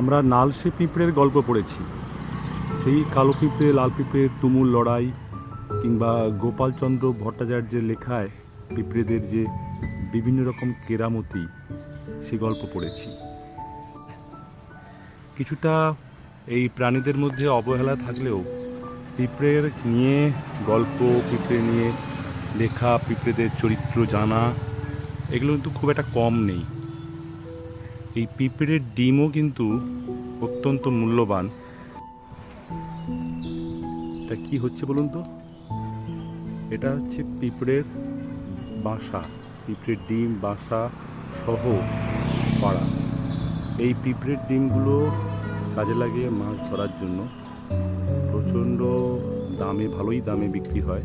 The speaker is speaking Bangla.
আমরা নালসে পিঁপড়ের গল্প পড়েছি। সেই কালো পিঁপড়ে, লাল পিঁপড়ের তুমুল লড়াই কিংবা গোপালচন্দ্র ভট্টাচার্যের লেখায় পিঁপড়েদের যে বিভিন্ন রকম কেরামতি, সে গল্প পড়েছি। কিছুটা এই প্রাণীদের মধ্যে অবহেলা থাকলেও পিঁপড়ের নিয়ে গল্প, পিঁপড়ে নিয়ে লেখা, পিঁপড়েদের চরিত্র জানা, এগুলো কিন্তু খুব একটা কম নেই। এই পিঁপড়ের ডিমও কিন্তু অত্যন্ত মূল্যবান। এটা কি হচ্ছে বলুন তো? এটা হচ্ছে পিঁপড়ের বাসা, পিঁপড়ের ডিম, বাসা সহ পাড়া। এই পিঁপড়ের ডিমগুলো কাজে লাগিয়ে মাছ ধরার জন্য প্রচণ্ড দামে, ভালোই দামে বিক্রি হয়।